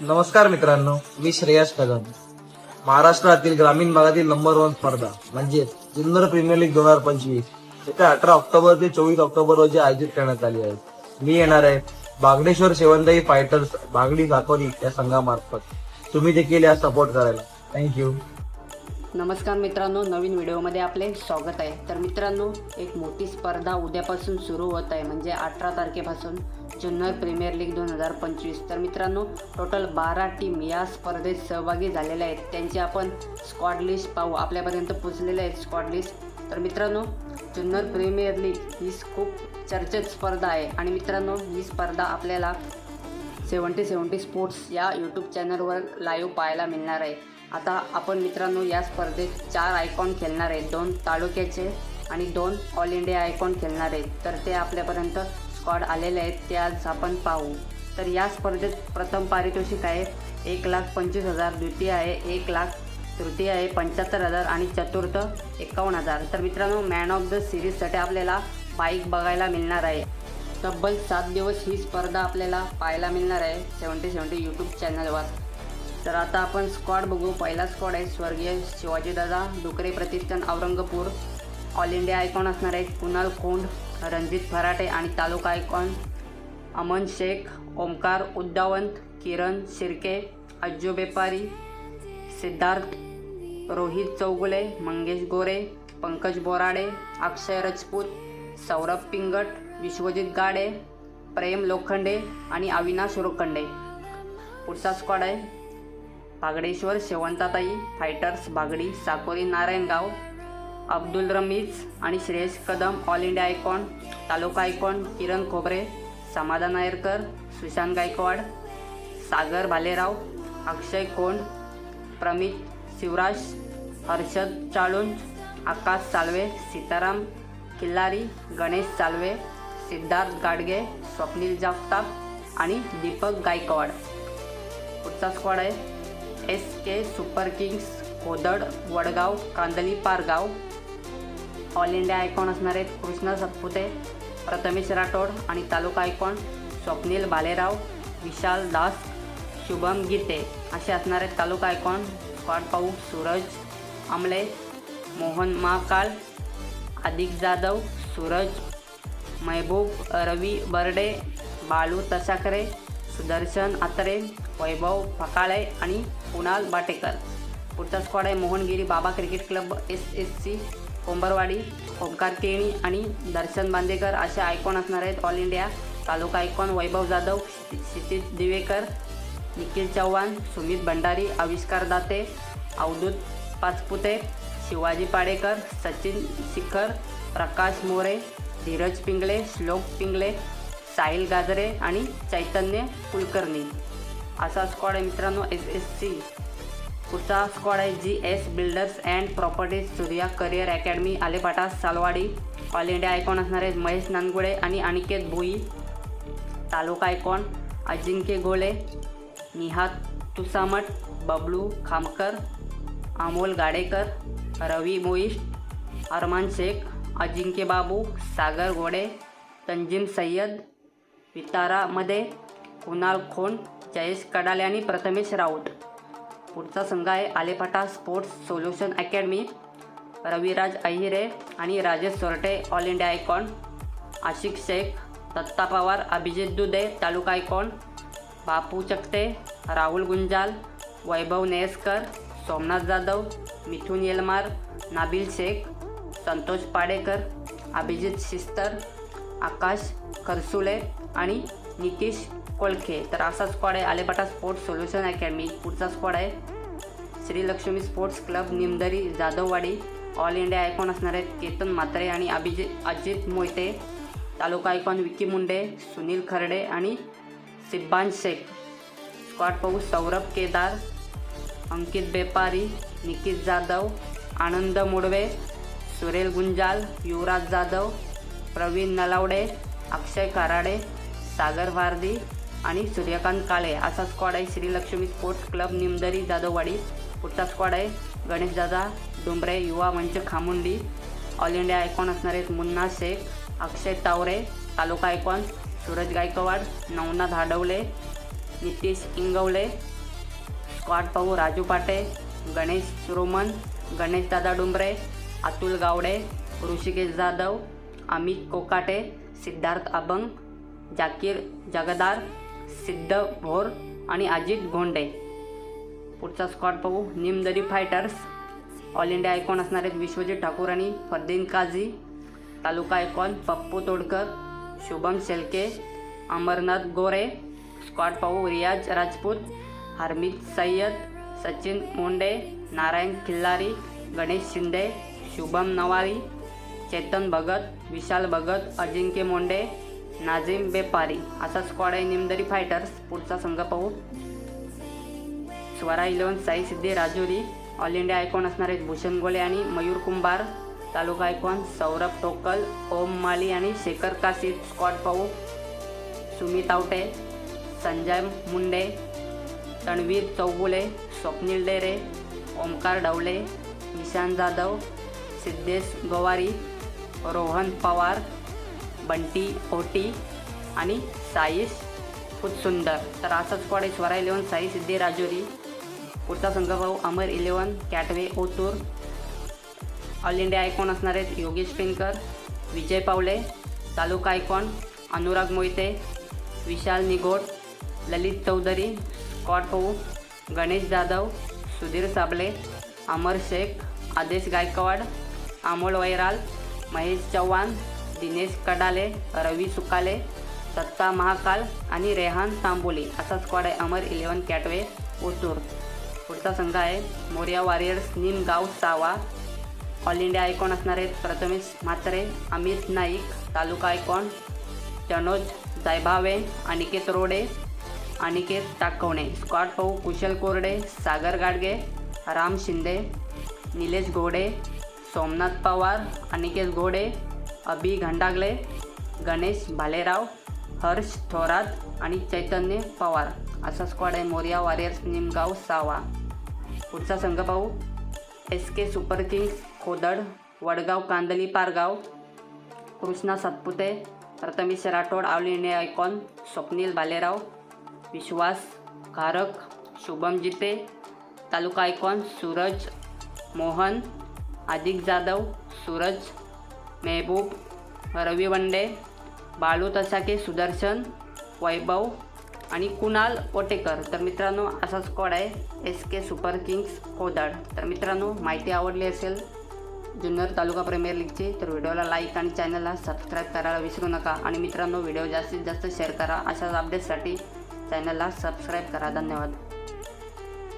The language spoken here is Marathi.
नमस्कार मित्रांनो मी श्रेयस कदम. महाराष्ट्रातील ग्रामीण भागातील नंबर वन स्पर्धा म्हणजेच जुन्नर प्रीमियर लीग दोन हजार पंचवीस येत्या अठरा ऑक्टोबर ते चोवीस ऑक्टोबर रोजी आयोजित करण्यात आली आहे. मी येणार आहे बागडेश्वर शेवंताई फायटर्स बागडी साकोरी या संघामार्फत. तुम्ही देखील या सपोर्ट करायला. थँक्यू नमस्कार मित्रांनो नवीन व्हिडिओमध्ये आपले स्वागत आहे. तर मित्रांनो एक मोठी स्पर्धा उद्यापासून सुरू होत आहे म्हणजे अठरा तारखेपासून जुन्नर प्रीमियर लीग दोन हजार पंचवीस. तर मित्रांनो टोटल बारा टीम या स्पर्धेत सहभागी झालेल्या आहेत. त्यांची आपण स्क्वॉड लिस्ट पाहू. आपल्यापर्यंत पोचलेले आहेत स्क्वॉड लिस्ट. तर मित्रांनो जुन्नर प्रीमियर लीग ही खूप चर्चेत स्पर्धा आहे. आणि मित्रांनो ही स्पर्धा आपल्याला सेवन्टी सेवन्टी स्पोर्ट्स या यूट्यूब चॅनलवर लाईव्ह पाहायला मिळणार आहे. आता आपण मित्रांनो या स्पर्धेत चार आयकॉन खेळणार आहेत. दोन तालुक्याचे आणि दोन ऑल इंडिया आयकॉन खेळणार आहेत. तर ते आपल्यापर्यंत स्क्वॉड आलेले आहेत. ते आज आपण पाहू. तर या स्पर्धेत प्रथम पारितोषिक आहे. एक लाख पंचवीस हजार. द्वितीय आहे. एक लाख. तृतीय आहे. पंच्याहत्तर हजार. आणि चतुर्थ एकावन्न हजार. तर मित्रांनो मॅन ऑफ द सिरीजसाठी आपल्याला बाईक बघायला मिळणार आहे. तब्बल सात दिवस ही स्पर्धा आपल्याला पाहायला मिळणार आहे सेवन्टी सेवन्टी यूट्यूब चॅनलवर तर आता आपण स्क्वॉड बघू. पहिला स्क्वॉड आहे स्वर्गीय शिवाजीदादा डुकरे प्रतिष्ठान औरंगपूर. ऑल इंडिया आयकॉन असणार आहेत कुणाल कोंड रणजित फराटे आणि तालुका आयकॉन अमन शेख ओमकार उद्दावंत किरण शिर्के अज्जू बेपारी सिद्धार्थ रोहित चौगुले मंगेश गोरे पंकज बोराडे अक्षय राजपूत सौरभ पिंगट विश्वजित गाडे प्रेम लोखंडे आणि अविनाश रोखंडे. पुढचा स्क्वॉड आहे. बागडेश्वर शेवंताताई फायटर्स बागडी साकोरी नारायणगाव अब्दुल रमीज आणि Shreyas Kadam all India icon taluka icon Kiran Khobare Samadhan Ayarkar Sushant Gaikwad सागर भालेराव अक्षय कोंड प्रमित शिवराज हर्षद चाळुंज आकाश चालवे सीताराम किल्लारी गणेश चालवे सिद्धार्थ गाडगे स्वप्नील जागताप आणि दीपक गायकवाड. पुढचा स्क्वॉड आहे. S K super kings Kodad Vadgaon Kandali Pargaon. All India icon असणारे कृष्ण सतपुते प्रथमेश राठोड आणि तालुका आयकॉन स्वप्नील भालेराव विशाल दास शुभम गीते. असे असणारे तालुका आयकॉन स्क्वॉड पाहू सूरज आमले मोहन महाकाळ अधिक जाधव सूरज महबूब रवी बर्डे बालू तसाकरे सुदर्शन आतरे वैभव फकाळे आणि कुणाल बाटेकर. पुढचा स्क्वॉड आहे Mohangiri Baba cricket club S S C Kombarwadi Omkar Keni आणि दर्शन बांदेकर. असे आयकॉन असणार आहेत all India taluka icon Vaibhav Jadhav Kshitij Divekar Nikhil Chavan Sumit Bhandari Avishkar Date Avdhut Pachpute Shivaji Padekar Sachin शिखर प्रकाश मोरे धीरज पिंगळे श्लोक पिंगळे साहिल गाजरे आणि चैतन्य कुलकर्णी. असा स्क्वॉड आहे मित्रांनो एस एस सी पुढचा स्क्वॉड आहे G S builders and properties Surya career academy Alepata Salwadi. All India icon असणारे महेश नानगुळे आणि अनिकेत भोई. तालुका आयकॉन अजिंक्य गोळे निहात तुसामट बबलू खामकर अमोल गाडेकर रवी मोईश अरमान शेख अजिंक्य बाबू सागर गोडे तंजीम सय्यद वितारामध्ये कुणाल खोंड जयेश कडाले आणि प्रथमेश राऊत. पुढचा संघ आहे Alepata sports solution academy. Raviraj Ahire आणि Rajesh Sorte all India icon. Ashiq Shaikh Datta Pawar Abhijit Dude taluka icon. Bapu Chakte Rahul Gunjal Vaibhav Neskar Somnath Jadhav Mithun Yelmar Nabil Shaikh Santosh Padekar Abhijit Shistar Akash Kharsule आणि नितीश कोळखे. तर असा स्क्वॉड आहे आलेपाटा स्पोर्ट्स सोल्युशन अकॅडमी पुढचा स्क्वॉड आहे Shrilakshmi sports club Nimdari Jadhavwadi. All India icon असणारे केतन म्हात्रे आणि अभिजित अजित मोहिते. तालुका आयकॉन विकी मुंडे सुनील खर्डे आणि सिब्बान शेख. स्क्वॉड पाहू सौरभ केदार अंकित बेपारी निकित जाधव आनंद मुडवे सुरेल गुंजाल युवराज जाधव प्रवीण नलावडे अक्षय कराडे सागर भारदी आणि सूर्यकांत काळे. असा स्क्वॉड आहे श्रीलक्ष्मी स्पोर्ट्स क्लब निमदरी जाधववाडी. पुढचा स्क्वॉड आहे गणेश दादा डुंबरे युवा मंच खामुंडी. ऑल इंडिया आयकॉन असणारे मुन्ना शेख अक्षय तावरे तालुका आयकॉन सूरज गायकवाड नवनाथ हाडवले नितीश इंगवले स्क्वॉड पाहू राजू पाटे गणेश सुरोमन गणेश दादा डुंबरे अतुल गावडे ऋषिकेश जाधव अमित कोकाटे सिद्धार्थ अभंग जाकीर जगदार सिद्ध भोर आणि अजित गोंडे. पुढचा स्कॉट पाहू. Nimdari fighters all India icon असणारे विश्वजित ठाकूर आणि फरदीन काझी. तालुका आयकॉन पप्पू तोडकर शुभम शेलके अमरनाथ गोरे. स्कॉट पाहू. रियाज राजपूत हरमीत सय्यद सचिन मोंडे नारायण खिल्लारी गणेश शिंदे शुभम नवारी चेतन भगत विशाल भगत अजिंक्य मोंडे नाझिम बेपारी. असा स्क्वॉड आहे निमदरी फायटर्स पुढचा संघ पाहू. Swara eleven Sai Siddhi Rajuri. All India icon असणार आहेत भूषण गोले आणि मयूर कुंभार. तालुका आयकॉन सौरभ टोकल ओम माली आणि शेखर कासी स्कॉट पाहू. सुमित आवटे संजय मुंडे तणवीर चौगुले स्वप्नील डेरे ओमकार ढवले ईशान जाधव सिद्धेश गवारी रोहन पवार बंटी ओटी आणि साईश सुंदर तर असाच स्क्वॉड आहे? स्वरा इलेवन साई सिद्धी राजोरी. पुढचा संघ Bhau Amar eleven कॅटवे Otur. All India icon असणार आहेत योगेश पिनकर विजय पावले तालुका आयकॉन अनुराग मोहिते विशाल निगोट ललित चौधरी स्कॉट होऊ गणेश जाधव सुधीर साबळे अमर शेख आदेश गायकवाड अमोल वैराल महेश चव्हाण दिनेश कडाले रवी सुकाले सत्ता महाकाल आणि रेहान तांबोली. असा स्क्वॉड आहे अमर इलेवन कॅटवे ओतूर पुढचा संघ आहे मोर्या वॉरियर्स निमगाव सावा. ऑल इंडिया आयकॉन असणार आहेत प्रथमेश म्हात्रे अमित नाईक तालुका आयकॉन तनोज जायभावे अनिकेत रोडे अनिकेत टाकवणे. स्कॉट पाऊ कुशल कोरडे सागर गाडगे राम शिंदे निलेश गोडे सोमनाथ पवार अनिकेत घोडे अभि घंडागले गणेश भालेराव हर्ष थोरात आणि चैतन्य पवार. असा स्क्वॉड आहे मोर्या वॉरियर्स निमगाव सावा पुढचा संघ पाहू. S K super kings Khodad Vadgaon Kandali Pargaon Krishna Satpute Prathamesh Rathod all India icon Swapnil Bhalerao Vishwas Gharak Shubham Jite taluka icon Suraj Mohan आदिक जाधव सूरज मेहबूब रवी वंडे बाळू तसाके सुदर्शन वैभव आणि कुणाल ओटेकर तर मित्रांनो असा स्क्वॉड आहे. एस के सुपर किंग्स कोदाड तर मित्रांनो माहिती आवडली असेल जुन्नर तालुका प्रीमियर लीगची तर व्हिडिओला लाईक आणि चॅनलला सबस्क्राईब करायला विसरू नका. आणि मित्रांनो व्हिडिओ जास्तीत जास्त शेअर करा. अशाच अपडेटसाठी चॅनलला सबस्क्राईब करा. धन्यवाद.